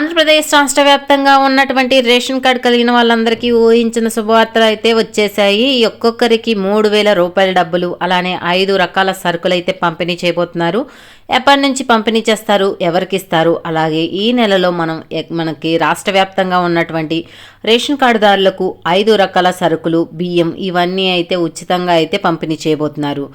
ఆంధ్రప్రదేశ్ రాష్ట్ర వ్యాప్తంగా ఉన్నటువంటి రేషన్ కార్డు కలిగిన వాళ్ళందరికీ ఊహించిన శుభవార్తలు అయితే వచ్చేసాయి ఒక్కొక్కరికి మూడు వేల రూపాయల డబ్బులు అలానే ఐదు రకాల సరుకులు అయితే పంపిణీ చేయబోతున్నారు. ఎప్పటి నుంచి పంపిణీ చేస్తారు? ఎవరికి ఇస్తారు? అలాగే ఈ నెలలో మనం మనకి రాష్ట్ర వ్యాప్తంగా ఉన్నటువంటి రేషన్ కార్డుదారులకు ఐదు రకాల సరుకులు బియ్యం ఇవన్నీ అయితే ఉచితంగా అయితే పంపిణీ చేయబోతున్నారు.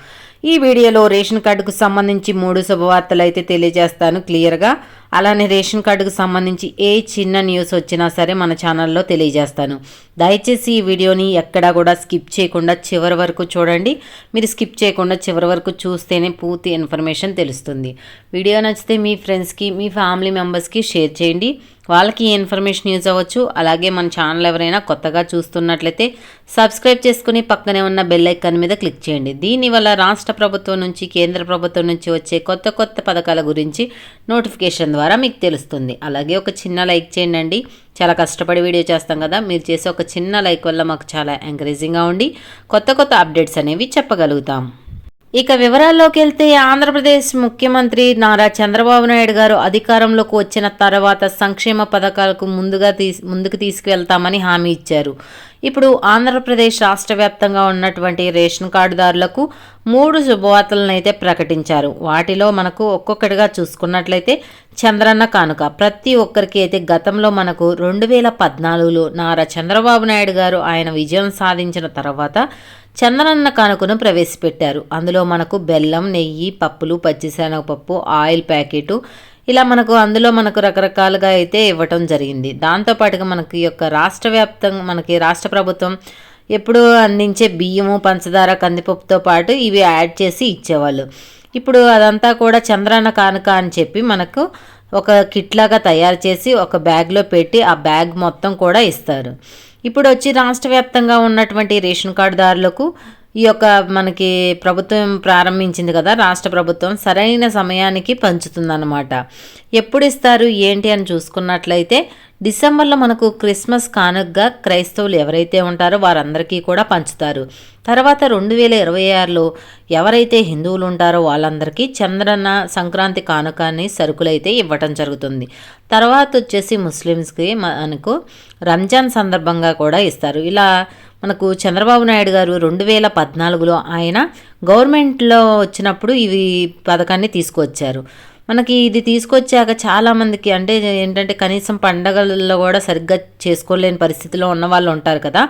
ఈ వీడియోలో రేషన్ కార్డుకు సంబంధించి మూడు శుభవార్తలు అయితే తెలియజేస్తాను క్లియర్గా. అలానే రేషన్ కార్డుకు సంబంధించి ఏ చిన్న న్యూస్ వచ్చినా సరే మన ఛానల్లో తెలియజేస్తాను. దయచేసి ఈ వీడియోని ఎక్కడా కూడా స్కిప్ చేయకుండా చివరి వరకు చూడండి. మీరు స్కిప్ చేయకుండా చివరి వరకు చూస్తేనే పూర్తి ఇన్ఫర్మేషన్ తెలుస్తుంది. వీడియో నచ్చితే మీ ఫ్రెండ్స్కి మీ ఫ్యామిలీ మెంబర్స్కి షేర్ చేయండి. వాళ్ళకి ఈ ఇన్ఫర్మేషన్ యూజ్ అవ్వచ్చు. అలాగే మన ఛానల్ ఎవరైనా కొత్తగా చూస్తున్నట్లయితే సబ్స్క్రైబ్ చేసుకుని పక్కనే ఉన్న బెల్ ఐకాన్ మీద క్లిక్ చేయండి. దీనివల్ల రాష్ట్ర ప్రభుత్వం నుంచి కేంద్ర ప్రభుత్వం నుంచి వచ్చే కొత్త కొత్త పథకాల గురించి నోటిఫికేషన్ ద్వారా మీకు తెలుస్తుంది. అలాగే ఒక చిన్న లైక్ చేయండి చాలా కష్టపడి వీడియో చేస్తాం కదా. మీరు చేసే ఒక చిన్న లైక్ వల్ల మాకు చాలా ఎంకరేజింగ్గా ఉండి కొత్త కొత్త అప్డేట్స్ అనేవి చెప్పగలుగుతాం. ఇక వివరాల్లోకి వెళ్తే ఆంధ్రప్రదేశ్ ముఖ్యమంత్రి నారా చంద్రబాబు నాయుడు గారు అధికారంలోకి వచ్చిన తర్వాత సంక్షేమ పథకాలకు ముందుగా తీస్ ముందుకు తీసుకువెళ్తామని హామీ ఇచ్చారు. ఇప్పుడు ఆంధ్రప్రదేశ్ రాష్ట్ర వ్యాప్తంగా ఉన్నటువంటి రేషన్ కార్డుదారులకు మూడు శుభవార్తలను అయితే ప్రకటించారు. వాటిలో మనకు ఒక్కొక్కటిగా చూసుకున్నట్లయితే చంద్రన్న కానుక. ప్రతి ఒక్కరికి అయితే గతంలో మనకు రెండు వేల పద్నాలుగులో నారా చంద్రబాబు నాయుడు గారు ఆయన విజయం సాధించిన తర్వాత చందనన్న కానుకను ప్రవేశపెట్టారు. అందులో మనకు బెల్లం నెయ్యి పప్పులు పచ్చిశనగపప్పు ఆయిల్ ప్యాకెటు ఇలా మనకు అందులో మనకు రకరకాలుగా అయితే ఇవ్వటం జరిగింది. దాంతోపాటుగా మనకి యొక్క రాష్ట్ర వ్యాప్తంగా మనకి రాష్ట్ర ప్రభుత్వం ఎప్పుడు అందించే బియ్యము పంచదార కందిపప్పుతో పాటు ఇవి యాడ్ చేసి ఇచ్చేవాళ్ళు. ఇప్పుడు అదంతా కూడా చంద్రన్న కానుక అని చెప్పి మనకు ఒక కిట్ లాగా తయారు చేసి ఒక బ్యాగ్లో పెట్టి ఆ బ్యాగ్ మొత్తం కూడా ఇస్తారు. ఇప్పుడు వచ్చి రాష్ట్ర వ్యాప్తంగా ఉన్నటువంటి రేషన్ కార్డుదారులకు ఈ యొక్క మనకి ప్రభుత్వం ప్రారంభించింది కదా రాష్ట్ర ప్రభుత్వం సరైన సమయానికి పంచుతుందన్నమాట. ఎప్పుడు ఇస్తారు ఏంటి అని చూసుకున్నట్లయితే డిసెంబర్లో మనకు క్రిస్మస్ కానుకగా క్రైస్తవులు ఎవరైతే ఉంటారో వారందరికీ కూడా పంచుతారు. తర్వాత రెండు వేల ఇరవై ఆరులో ఎవరైతే హిందువులు ఉంటారో వాళ్ళందరికీ చంద్రన్న సంక్రాంతి కానుకని సరుకులైతే ఇవ్వటం జరుగుతుంది. తర్వాత వచ్చేసి ముస్లిమ్స్కి మనకు రంజాన్ సందర్భంగా కూడా ఇస్తారు. ఇలా మనకు చంద్రబాబు నాయుడు గారు రెండు వేల పద్నాలుగులో ఆయన గవర్నమెంట్లో వచ్చినప్పుడు ఇవి పథకాన్ని తీసుకువచ్చారు. మనకి ఇది తీసుకొచ్చాక చాలామందికి అంటే ఏంటంటే కనీసం పండగలలో కూడా సరిగ్గా చేసుకోలేని పరిస్థితిలో ఉన్న వాళ్ళు ఉంటారు కదా.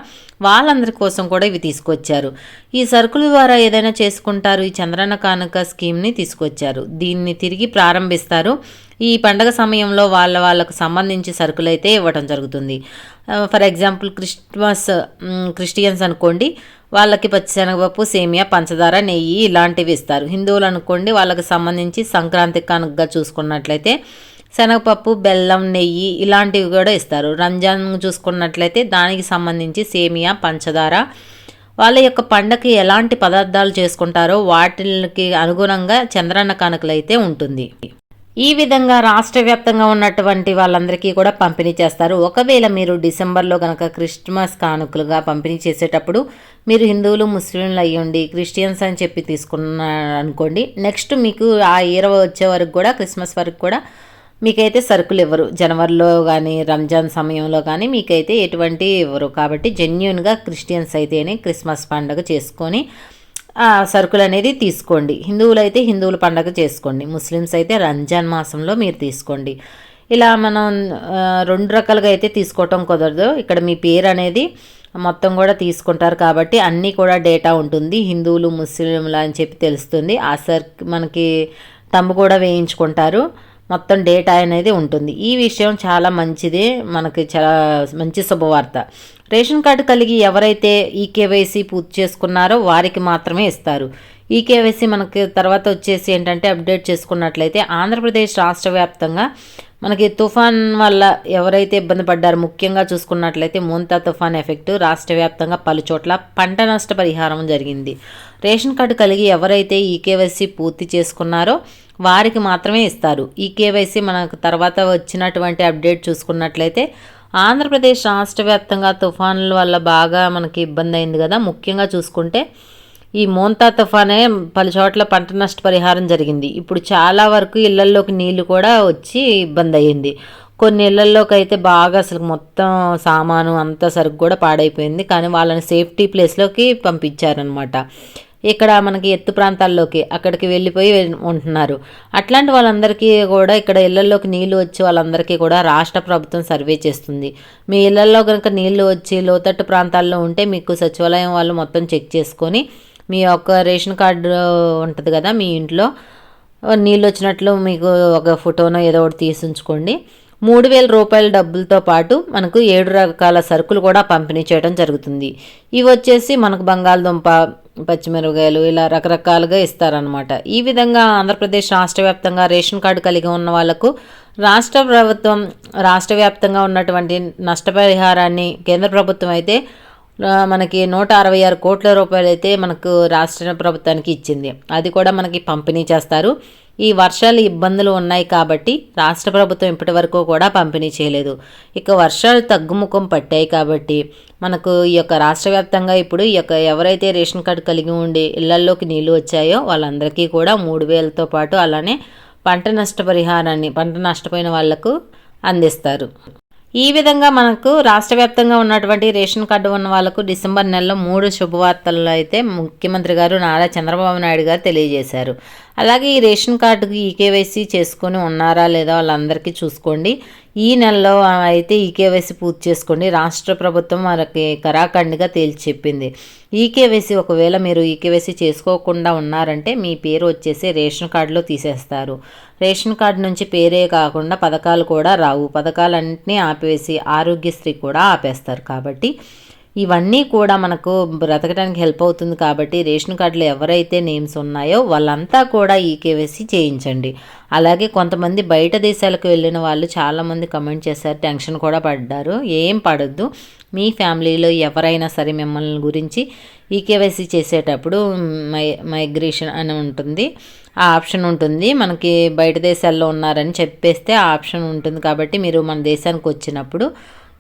వాళ్ళందరి కోసం కూడా ఇవి తీసుకొచ్చారు. ఈ సరుకుల ద్వారా ఏదైనా చేసుకుంటారు ఈ చంద్రన్న కానుక స్కీమ్ని తీసుకొచ్చారు. దీన్ని తిరిగి ప్రారంభిస్తారు. ఈ పండగ సమయంలో వాళ్ళ వాళ్ళకు సంబంధించి సరుకులు అయితే ఇవ్వడం జరుగుతుంది ఫర్ ఎగ్జాంపుల్ క్రిస్మస్ క్రిస్టియన్స్ అనుకోండి వాళ్ళకి పచ్చిశనగపప్పు సేమియా పంచదార నెయ్యి ఇలాంటివి ఇస్తారు. హిందువులు అనుకోండి వాళ్ళకి సంబంధించి సంక్రాంతి కనుకగా చూసుకున్నట్లయితే శనగపప్పు బెల్లం నెయ్యి ఇలాంటివి కూడా ఇస్తారు. రంజాన్ చూసుకున్నట్లయితే దానికి సంబంధించి సేమియా పంచదార వాళ్ళ యొక్క పండగకి ఎలాంటి పదార్థాలు చేసుకుంటారో వాటికి అనుగుణంగా చంద్రన్న కనుకలైతే ఉంటుంది. ఈ విధంగా రాష్ట్ర వ్యాప్తంగా ఉన్నటువంటి వాళ్ళందరికీ కూడా పంపిణీ చేస్తారు. ఒకవేళ మీరు డిసెంబర్లో కనుక క్రిస్మస్ కానుకలుగా పంపిణీ చేసేటప్పుడు మీరు హిందువులు ముస్లింలు అయ్యండి క్రిస్టియన్స్ అని చెప్పి తీసుకున్నారు అనుకోండి నెక్స్ట్ మీకు ఆ ఇయర్ వచ్చే వరకు కూడా క్రిస్మస్ వరకు కూడా మీకైతే సరుకులు ఇవ్వరు. జనవరిలో కానీ రంజాన్ సమయంలో కానీ మీకైతే ఎటువంటి ఇవ్వరు. కాబట్టి జెన్యున్గా క్రిస్టియన్స్ అయితేనే క్రిస్మస్ పండుగ చేసుకొని సరుకులు అనేది తీసుకోండి. హిందువులు అయితే హిందువుల పండగ చేసుకోండి. ముస్లిమ్స్ అయితే రంజాన్ మాసంలో మీరు తీసుకోండి. ఇలా మనం రెండు రకాలుగా అయితే తీసుకోవటం కుదరదు. ఇక్కడ మీ పేరు అనేది మొత్తం కూడా తీసుకుంటారు కాబట్టి అన్నీ కూడా డేటా ఉంటుంది. హిందువులు ముస్లింలు అని చెప్పి తెలుస్తుంది. ఆ సర్ మనకి తంబు కూడా వేయించుకుంటారు. మొత్తం డేటా అనేది ఉంటుంది. ఈ విషయం చాలా మంచిది. మనకి చాలా మంచి శుభవార్త. రేషన్ కార్డు కలిగి ఎవరైతే ఈ కేవైసీ పూర్తి చేసుకున్నారో వారికి మాత్రమే ఇస్తారు. ఈ కేవైసీ మనకి తర్వాత వచ్చేసి ఏంటంటే అప్డేట్ చేసుకున్నట్లయితే ఆంధ్రప్రదేశ్ రాష్ట్ర వ్యాప్తంగా మనకి తుఫాన్ వల్ల ఎవరైతే ఇబ్బంది పడ్డారో ముఖ్యంగా చూసుకున్నట్లయితే మోంతా తుఫాన్ ఎఫెక్ట్ రాష్ట్ర వ్యాప్తంగా పలు చోట్ల పంట నష్ట పరిహారం జరిగింది. రేషన్ కార్డు కలిగి ఎవరైతే ఈ కేవైసీ పూర్తి చేసుకున్నారో వారికి మాత్రమే ఇస్తారు. ఈ కేవైసీ మనకు తర్వాత వచ్చినటువంటి అప్డేట్ చూసుకున్నట్లయితే ఆంధ్రప్రదేశ్ రాష్ట్ర వ్యాప్తంగా తుఫాన్ల వల్ల బాగా మనకి ఇబ్బంది అయింది కదా. ముఖ్యంగా చూసుకుంటే ఈ మోంతా తుఫానే పలు చోట్ల పంట నష్టపరిహారం జరిగింది. ఇప్పుడు చాలా వరకు ఇళ్ళల్లోకి నీళ్ళు కూడా వచ్చి ఇబ్బంది అయ్యింది. కొన్ని ఇళ్ళల్లోకి అయితే బాగా అసలు మొత్తం సామాను అంతా సరుకు కూడా పాడైపోయింది. కానీ వాళ్ళని సేఫ్టీ ప్లేస్లోకి పంపించారనమాట ఇక్కడ మనకి ఎత్తు ప్రాంతాల్లోకి అక్కడికి వెళ్ళిపోయి ఉంటున్నారు. అట్లాంటి వాళ్ళందరికీ కూడా ఇక్కడ ఇళ్ళలోకి నీళ్ళు వచ్చి వాళ్ళందరికీ కూడా రాష్ట్ర ప్రభుత్వం సర్వే చేస్తుంది. మీ ఇళ్ళలో కనుక నీళ్ళు వచ్చి లోతట్టు ప్రాంతాల్లో ఉంటే మీకు సచివాలయం వాళ్ళు మొత్తం చెక్ చేసుకొని మీ యొక్క రేషన్ కార్డు ఉంటుంది కదా మీ ఇంట్లో నీళ్ళు వచ్చినట్లు మీకు ఒక ఫోటోనో ఏదో ఒకటి తీసి ఉంచుకోండి. మూడు వేల రూపాయల డబ్బులతో పాటు మనకు ఏడు రకాల సరుకులు కూడా పంపిణీ చేయడం జరుగుతుంది. ఇవి వచ్చేసి మనకు బంగాళదుంప పచ్చిమిరపకాయలు ఇలా రకరకాలుగా ఇస్తారనమాట ఈ విధంగా ఆంధ్రప్రదేశ్ రాష్ట్ర వ్యాప్తంగా రేషన్ కార్డు కలిగి ఉన్న వాళ్ళకు రాష్ట్ర ప్రభుత్వం రాష్ట్ర వ్యాప్తంగా ఉన్నటువంటి నష్టపరిహారాన్ని కేంద్ర ప్రభుత్వం అయితే మనకి నూట అరవై ఆరు కోట్ల రూపాయలు అయితే మనకు రాష్ట్ర ప్రభుత్వానికి ఇచ్చింది. అది కూడా మనకి పంపిణీ చేస్తారు. ఈ వర్షాలు ఇబ్బందులు ఉన్నాయి కాబట్టి రాష్ట్ర ప్రభుత్వం ఇప్పటి వరకు కూడా పంపిణీ చేయలేదు. ఇక వర్షాలు తగ్గుముఖం పట్టాయి కాబట్టి మనకు ఈ యొక్క రాష్ట్ర వ్యాప్తంగా ఇప్పుడు ఈ యొక్క ఎవరైతే రేషన్ కార్డు కలిగి ఉండి ఇళ్ళల్లోకి నీళ్ళు వచ్చాయో వాళ్ళందరికీ కూడా మూడు వేలతో పాటు అలానే పంట నష్టపరిహారాన్ని పంట నష్టపోయిన వాళ్ళకు అందిస్తారు. ఈ విధంగా మనకు రాష్ట్ర వ్యాప్తంగా ఉన్నటువంటి రేషన్ కార్డు ఉన్న వాళ్ళకు డిసెంబర్ నెలలో మూడు శుభవార్తలు అయితే ముఖ్యమంత్రి గారు నారా చంద్రబాబు నాయుడు గారు తెలియజేశారు. అలాగే ఈ రేషన్ కార్డుకి ఈకేవైసీ చేసుకొని ఉన్నారా లేదా వాళ్ళందరికీ చూసుకోండి. ఈ నెలలో అయితే ఈకేవైసీ పూర్తి చేసుకోండి. రాష్ట్ర ప్రభుత్వం మనకి కరాఖండిగా తేల్చి చెప్పింది. ఈకేవైసీ ఒకవేళ మీరు ఈకేవైసీ చేసుకోకుండా ఉన్నారంటే మీ పేరు వచ్చేసి రేషన్ కార్డులో తీసేస్తారు. రేషన్ కార్డు నుంచి పేరే కాకుండా పథకాలు కూడా రావు. పథకాలన్నింటినీ ఆపివేసి ఆరోగ్యశ్రీ కూడా ఆపేస్తారు. కాబట్టి ఇవన్నీ కూడా మనకు బ్రతకడానికి హెల్ప్ అవుతుంది కాబట్టి రేషన్ కార్డులో ఎవరైతే నేమ్స్ ఉన్నాయో వాళ్ళంతా కూడా ఈ కేవైసీ చేయించండి. అలాగే కొంతమంది బయట దేశాలకు వెళ్ళిన వాళ్ళు చాలామంది కమెంట్ చేశారు టెన్షన్ కూడా పడ్డారు. ఏం పడద్దు. మీ ఫ్యామిలీలో ఎవరైనా సరే మిమ్మల్ని గురించి ఈ కేవైసీ చేసేటప్పుడు మై మైగ్రేషన్ అని ఉంటుంది ఆ ఆప్షన్ ఉంటుంది. మనకి బయట దేశాల్లో ఉన్నారని చెప్పేస్తే ఆ ఆప్షన్ ఉంటుంది కాబట్టి మీరు మన దేశానికి వచ్చినప్పుడు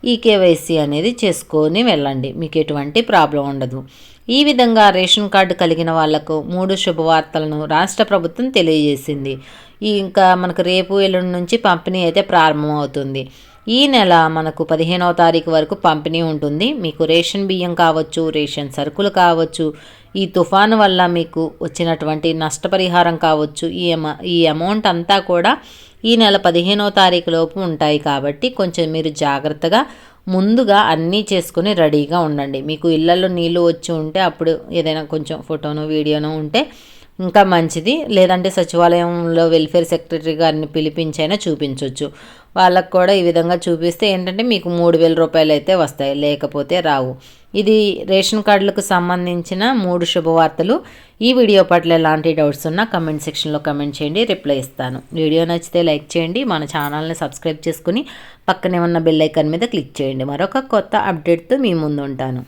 ఈ కేవైసీ అనేది చేసుకొని వెళ్ళండి. మీకు ఎటువంటి ప్రాబ్లం ఉండదు. ఈ విధంగా రేషన్ కార్డు కలిగిన వాళ్ళకు మూడు శుభవార్తలను రాష్ట్ర ప్రభుత్వం తెలియజేసింది. ఇంకా మనకు రేపు ఎల్లుండి నుంచి పంపిణీ అయితే ప్రారంభమవుతుంది ఈ నెల మనకు పదిహేనవ తారీఖు వరకు పంపిణీ ఉంటుంది. మీకు రేషన్ బియ్యం కావచ్చు రేషన్ సరుకులు కావచ్చు ఈ తుఫాను వల్ల మీకు వచ్చినటువంటి నష్టపరిహారం కావచ్చు ఈ ఈ అమౌంట్ అంతా కూడా ఈ నెల పదిహేనో తారీఖు లోపు ఉంటాయి కాబట్టి కొంచెం మీరు జాగ్రత్తగా ముందుగా అన్నీ చేసుకుని రెడీగా ఉండండి. మీకు ఇళ్ళలో నీళ్ళు వచ్చి ఉంటే అప్పుడు ఏదైనా కొంచెం ఫోటోను వీడియోను ఉంటే ఇంకా మంచిది. లేదంటే సచివాలయంలో వెల్ఫేర్ సెక్రటరీ గారిని పిలిపించైనా చూపించవచ్చు వాళ్ళకు కూడా ఈ విధంగా చూపిస్తే ఏంటంటే మీకు మూడు వేల రూపాయలు అయితే వస్తాయి. లేకపోతే రావు. ఇది రేషన్ కార్డులకు సంబంధించిన మూడు శుభవార్తలు. ఈ వీడియో పట్ల ఎలాంటి డౌట్స్ ఉన్నా కమెంట్ సెక్షన్లో కమెంట్ చేయండి రిప్లై ఇస్తాను. వీడియో నచ్చితే లైక్ చేయండి మన ఛానల్ని సబ్స్క్రైబ్ చేసుకుని పక్కనే ఉన్న బెల్ ఐకాన్ మీద క్లిక్ చేయండి. మరొక కొత్త అప్డేట్తో మీ ముందు ఉంటాను.